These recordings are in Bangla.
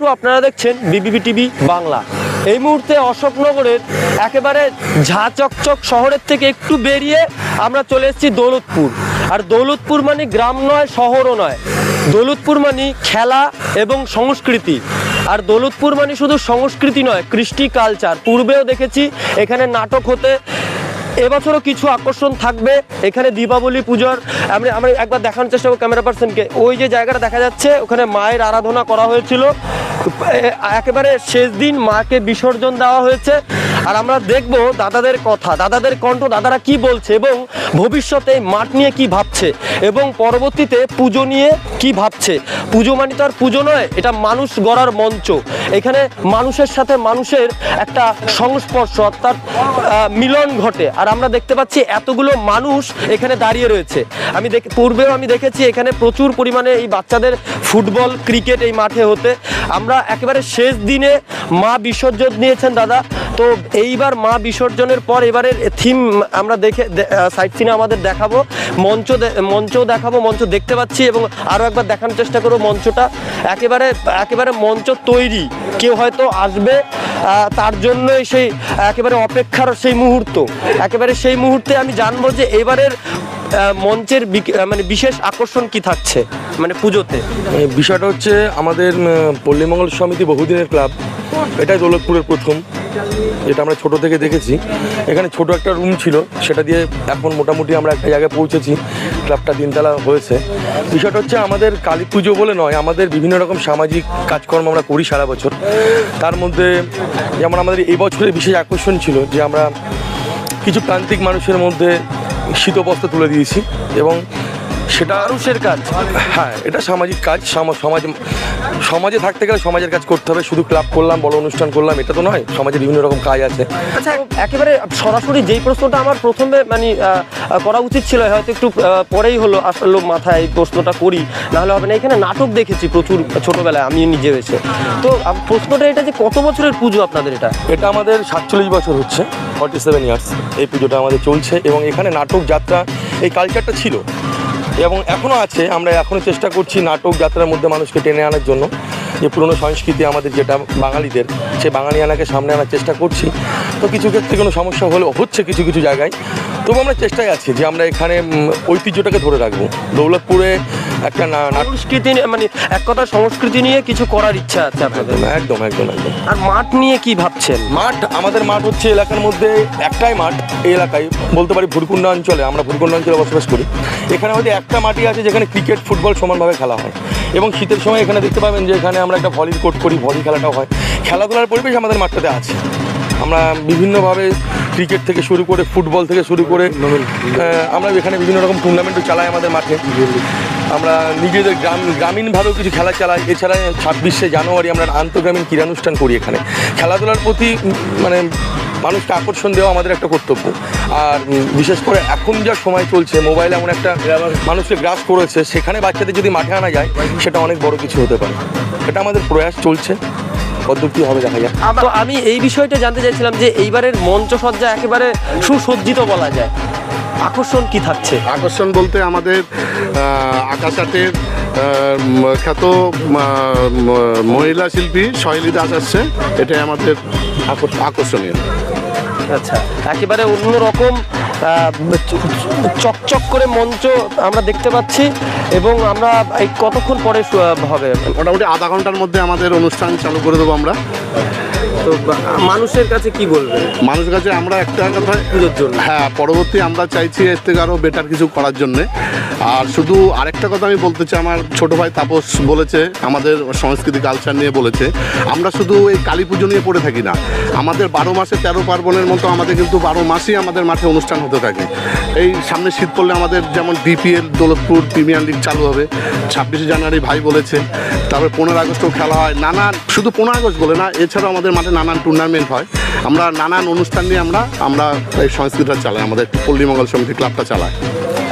তো আপনারা দেখছেন বিবিপি টিভি বাংলা। এই মুহূর্তে অশোকনগরের একেবারে ঝা চকচক শহরের থেকে একটু বেরিয়ে আমরা চলে এসেছি দৌলতপুর। আর দৌলতপুর মানে গ্রাম নয়, শহরও নয়। দৌলতপুর মানে খেলা এবং সংস্কৃতি। আর দৌলতপুর মানে শুধু সংস্কৃতি নয়, কৃষ্টি কালচার পূর্বেও দেখেছি এখানে নাটক হতে এবছরও কিছু আকর্ষণ থাকবে। এখানে দীপাবলি পুজোর আমরা আমরা একবার দেখানোর চেষ্টা করব ক্যামেরা পার্সনকে ওই যে জায়গাটা দেখা যাচ্ছে, ওখানে মায়ের আরাধনা করা হয়েছিল। একেবারে শেষ দিন মাকে বিসর্জন দেওয়া হয়েছে। আর আমরা দেখব দাদাদের কথা, দাদাদের কণ্ঠ দাদারা কি বলছে এবং ভবিষ্যতে মাঠ নিয়ে কি ভাবছে এবং পরবর্তীতে পুজো নিয়ে কি ভাবছে। পুজো মানে তো আর পুজো নয়, এটা মানুষ গড়ার মঞ্চ। এখানে মানুষের সাথে মানুষের একটা সংস্পর্শ, অর্থাৎ মিলন ঘটে। আর আমরা দেখতে পাচ্ছি এতগুলো মানুষ এখানে দাঁড়িয়ে রয়েছে। আমি পূর্বেও আমি দেখেছি এখানে প্রচুর পরিমাণে এই বাচ্চাদের ফুটবল, ক্রিকেট এই মাঠে হতে। আমরা একেবারে শেষ দিনে মা বিসর্জন নিয়েছেন দাদা। তো এইবার মা বিসর্জনের পর এবারের থিম আমরা দেখে সাইড সিনে আমাদের দেখাবো। মঞ্চ মঞ্চও দেখাবো, মঞ্চ দেখতে পাচ্ছি এবং আরও একবার দেখানোর চেষ্টা করব মঞ্চটা। একেবারে একেবারে মঞ্চ তৈরি। কেউ হয়তো আসবে তার জন্যই সেই, একেবারে অপেক্ষার সেই মুহূর্ত। একেবারে সেই মুহূর্তে আমি জানব যে এবারের মঞ্চের মানে বিশেষ আকর্ষণ কি থাকছে মানে পুজোতে? বিষয়টা হচ্ছে আমাদের পল্লীমঙ্গল সমিতি বহুদিনের ক্লাব। এটাই দৌলতপুরের প্রথম। যেটা আমরা ছোট থেকে দেখেছি। এখানে ছোট একটা রুম ছিল। সেটা দিয়ে এখন মোটামুটি আমরা একটা জায়গায় পৌঁছেছি। ক্লাবটা তিনতলা হয়েছে। বিষয়টা হচ্ছে আমাদের কালী পুজো বলে নয়, আমাদের বিভিন্ন রকম সামাজিক কাজকর্ম আমরা করি সারা বছর। তার মধ্যে যেমন আমাদের এই বছরের বিশেষ আকর্ষণ ছিল যে আমরা কিছু প্রান্তিক মানুষের মধ্যে শীতবস্ত্র তুলে দিয়েছি এবং সেটা মানুষের কাজ। হ্যাঁ এটা সামাজিক কাজ সামা- সমাজ সমাজে থাকতে গেলে সমাজের কাজ করতে হবে। শুধু ক্লাব করলাম বড় অনুষ্ঠান করলাম এটা তো নয়। সমাজে বিভিন্ন রকম কাজ আছে। আচ্ছা একেবারে সরাসরি যেই প্রশ্নটা আমার প্রথমে মানে করা উচিত ছিল হয়তো একটু পরেই হলো আসলে মাথায় এই প্রশ্নটা করি। নাহলে হবে না এখানে নাটক দেখেছি প্রচুর ছোটবেলায় আমি নিজে এসে। তো প্রশ্নটা এটা যে কত বছরের পুজো আপনাদের এটা? এটা আমাদের সাতচল্লিশ বছর হচ্ছে ফর্টি সেভেন ইয়ার্স এই পুজোটা আমাদের চলছে এবং এখানে নাটক যাত্রা এই কালচারটা ছিল। এবং এখনও আছে, আমরা এখনও চেষ্টা করছি নাটক যাত্রার মধ্যে মানুষকে টেনে আনার জন্য। যে পুরনো সংস্কৃতি আমাদের যেটা বাঙালিদের সেই বাঙালিয়ানাকে সামনে আনার চেষ্টা করছি। তো কিছু ক্ষেত্রে কোনো সমস্যা হলেও হচ্ছে কিছু কিছু জায়গায়। তবু আমরা চেষ্টায় আছি যে আমরা এখানে ঐতিহ্যটাকে ধরে রাখব। দৌলতপুরে একটা না- সংস্কৃতি নিয়ে- মানে এক কথা সংস্কৃতি নিয়ে কিছু করার ইচ্ছা আছে আপনাদের? একদম একদম একদম। আর মাঠ নিয়ে কি ভাবছেন? মাঠ আমাদের মাঠ হচ্ছে এলাকার মধ্যে একটাই মাঠ এই এলাকায়। বলতে পারি ভুরকুন্ডা অঞ্চলে আমরা ভুরকুন্ডা অঞ্চলে বসবাস করি। এখানে হয়তো একটা মাটি আছে যেখানে ক্রিকেট ফুটবল সমানভাবে খেলা হয়। এবং শীতের সময় এখানে দেখতে পাবেন যে এখানে আমরা একটা ভলির কোর্ট করি ভলি খেলাটাও হয়। খেলাধুলার পরিবেশ আমাদের মাঠটাতে আছে। আমরা বিভিন্নভাবে ক্রিকেট থেকে শুরু করে ফুটবল থেকে শুরু করে আমরা এখানে বিভিন্ন রকম টুর্নামেন্টও চালাই আমাদের মাঠে। আমরা নিজেদের গ্রাম গ্রামীণভাবেও কিছু খেলা চালাই। এছাড়া ছাব্বিশে জানুয়ারি আমরা আন্তঃগ্রামীণ ক্রীড়ানুষ্ঠান করি এখানে। খেলাধুলার প্রতি মানে মানুষকে আকর্ষণ দেওয়া আমাদের একটা কর্তব্য। আর বিশেষ করে এখন যা সময় চলছে মোবাইল এমন একটা মানুষকে গ্রাস করেছে সেখানে বাচ্চাদের যদি মাঠে আনা যায় সেটা অনেক বড় কিছু হতে পারে। এটা আমাদের প্রয়াস চলছে। কতদূর কি হবে দেখা যাক। তো আমি এই বিষয়টা জানতে চাইছিলাম যে এইবারের মঞ্চ সজ্জা একেবারে সুসজ্জিত বলা যায়। আকর্ষণ কি থাকছে? আকর্ষণ বলতে আমাদের আহ, আকাশ আটের আহ, উম, খ্যাত মহিলা শিল্পী শৈলী দাস আসছে। এটাই আমাদের আকর- আকর্ষণীয়। আচ্ছা একেবারে অন্যরকম চকচক করে মঞ্চ আমরা দেখতে পাচ্ছি এবং আমরা এই কতক্ষণ পরে হবে? মোটামুটি আধা ঘণ্টার মধ্যে আমাদের অনুষ্ঠান চালু করে দেবো আমরা। তো মানুষের কাছে কি বলবেন? মানুষের কাছে আমরা একটা কথা পুজোর জন্য। হ্যাঁ পরবর্তী আমরা চাইছি এর থেকে আরও বেটার কিছু করার জন্যে। আর শুধু আরেকটা কথা আমি বলতে চাই আমার ছোট ভাই তাপস বলেছে আমাদের সংস্কৃতি কালচার নিয়ে বলেছে আমরা শুধু এই কালী পুজো নিয়ে পড়ে থাকি না। আমাদের বারো মাসে তেরো পার্বণের মতো আমাদের কিন্তু বারো মাসেই আমাদের মাঠে অনুষ্ঠান হতে থাকে। এই সামনে শীত পড়লে আমাদের যেমন বিপিএল দৌলতপুর প্রিমিয়ার লিগ চালু হবে। ছাব্বিশে জানুয়ারি ভাই বলেছে তারপরে পনেরো আগস্টও খেলা হয়। নানা শুধু পনেরো আগস্ট বলে না এছাড়াও আমাদের মাঠে নানান টুর্নামেন্ট হয় আমরা নানান অনুষ্ঠান নিয়ে আমরা আমরা এই সংস্কৃতিটা চালাই আমাদের পল্লীমঙ্গল সমিতি ক্লাবটা চালায়।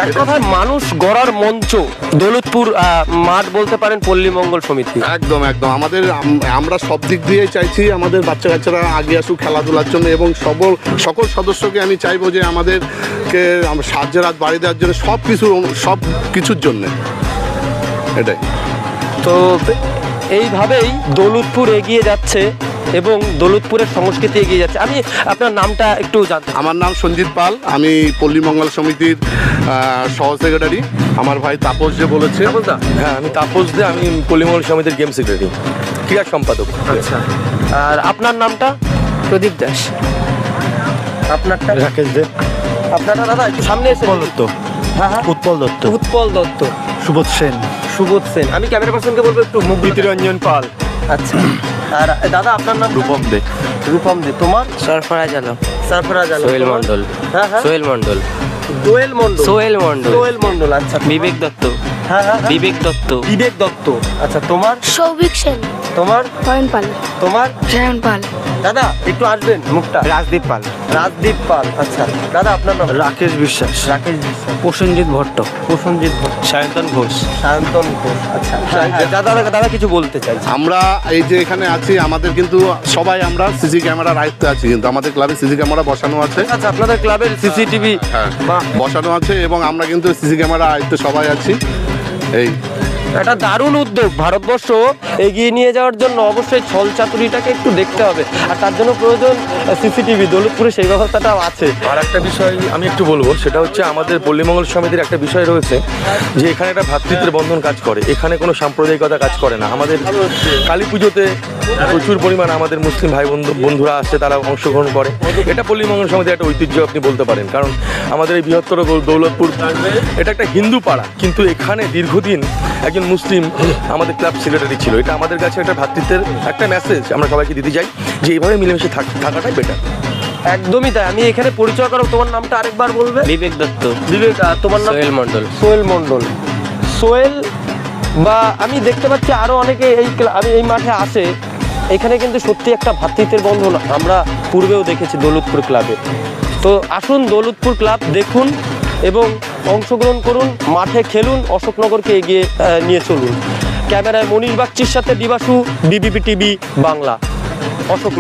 এক কথায় মানুষ গড়ার মঞ্চ দৌলতপুর মাঠ বলতে পারেন পল্লী মঙ্গল সমিতি। একদম একদম। আমাদের আমরা সব দিক দিয়েই চাইছি আমাদের বাচ্চা কাচ্চারা আগে আসুক খেলাধুলার জন্য এবং সকল সকল সদস্যকে আমি চাইব যে আমাদেরকে সাহায্যের হাত বাড়িয়ে দেওয়ার জন্য সব কিছু সব কিছুর জন্যে। এটাই। তো এইভাবেই দৌলতপুর এগিয়ে যাচ্ছে। এবং দৌলতপুরের সংস্কৃতি এগিয়ে যাচ্ছে। আমি আপনার নামটা একটু জানতে আমার নাম সঞ্জিত পাল আমি পল্লী মঙ্গল সমিতির সহ সেক্রেটারি আমার ভাই তাপস যে বলেছে। বলতা হ্যাঁ আমি তাপস দে আমি পল্লিমঙ্গল সমিতির গেম সেক্রেটারি ক্রীড়া সম্পাদক। আচ্ছা। আর আপনার নামটা? প্রদীপ দাস। আপনারটা? রাকেশ দে। আপনারটা দাদা একটু সামনে এসে উৎপল দত্ত। হ্যাঁ হ্যাঁ। উৎপল দত্ত। উৎপল দত্ত। সুবোধ সেন। সুবোধ সেন। আমি ক্যামেরা পার্সনকে বলব একটু মুখ প্রীতিরঞ্জন পাল। আচ্ছা। আর দাদা আপনার নাম? রূপম দে। রূপম দে। তোমার? সরফরাজ আলম। সরফরাজ আলম। সোহেল মন্ডল হ্যাঁ হ্যাঁ। সোহেল মন্ডল দোয়েল মন্ডল সোহেল মন্ডল সোহেল মন্ডল আচ্ছা। বিবেক দত্ত। হ্যাঁ হ্যাঁ হ্যাঁ। বিবেক দত্ত। বিবেক দত্ত। আচ্ছা তোমার? সৌভিক সেন। তোমার? নয়ন পাল। তোমার? জয়ন পাল। দাদা একটু আসবেন মুখটা। রাজদীপ পাল। রাজদীপ পাল আচ্ছা। দাদা আপনার নাম? রাকেশ বিশ্বাস। রাকেশ বিশ্বাস। প্রসেনজিৎ ভট্ট। প্রসেনজিৎ ঘোষ সায়ন্তন ঘোষ। সায়ন্তন ঘোষ আচ্ছা। দাদা দাদা কিছু বলতে চাই। আমরা এই যে এখানে আছি আমাদের কিন্তু সবাই আমরা সিসি ক্যামেরার আয়ত্তে আছি কিন্তু আমাদের ক্লাবে সিসি ক্যামেরা বসানো আছে। আচ্ছা আপনাদের ক্লাবের সিসিটিভি হ্যাঁ বাহ বসানো আছে এবং আমরা কিন্তু সিসি ক্যামেরা আয়ত্তে সবাই আছি। এই। একটা দারুণ উদ্যোগ। ভারতবর্ষ এগিয়ে নিয়ে যাওয়ার জন্য অবশ্যই ছল চাতুরিটাকে একটু দেখতে হবে। আর তার জন্য প্রয়োজন সিসিটিভি, দৌলতপুরে সেই ব্যবস্থাটাও আছে। আর একটা বিষয় আমি একটু বলব, সেটা হচ্ছে আমাদের পল্লীমঙ্গল সমিতির একটা বিষয় রয়েছে, যে এখানে একটা ভ্রাতৃত্বের বন্ধন কাজ করে। এখানে কোনো সাম্প্রদায়িকতা কাজ করে না। আমাদের কালী পুজোতে প্রচুর পরিমাণ আমাদের মুসলিম ভাই বন্ধু, বন্ধুরা আসছে, তারা অংশগ্রহণ করে। এটা পল্লীমঙ্গল সমিতির একটা ঐতিহ্য আপনি বলতে পারেন, কারণ আমাদের এই বৃহত্তর দৌলতপুর, এটা একটা হিন্দু পাড়া, কিন্তু এখানে দীর্ঘদিন একজন মুসলিম আমাদের ক্লাব সেক্রেটারি ছিল। এটা আমাদের কাছে একটা ভ্রাতৃত্বের একটা মেসেজ আমরা সবাইকে দিতে চাই যে এইভাবে মিলেমিশে থাক- থাকাটাই বেটার একদমই তাই। আমি এখানে পরিচয় করো তোমার নামটা আরেকবার বলবে? বিবেক দত্ত। বিবেক তোমার নাম? সোহেল মণ্ডল। সোহেল মণ্ডল। সোহেল বা আমি দেখতে পাচ্ছি আরও অনেকে এই আমি এই মাঠে আসে এখানে কিন্তু সত্যি একটা ভ্রাতৃত্বের বন্ধন আমরা পূর্বেও দেখেছি দৌলতপুর ক্লাবে। তো আসুন দৌলতপুর ক্লাব দেখুন এবং অংশগ্রহণ করুন মাঠে খেলুন অশোকনগরকে এগিয়ে নিয়ে চলুন। ক্যামেরায় মনীষ বাগচির সাথে দিবাসু বিবিপি টিভি বাংলা। অশোকনগর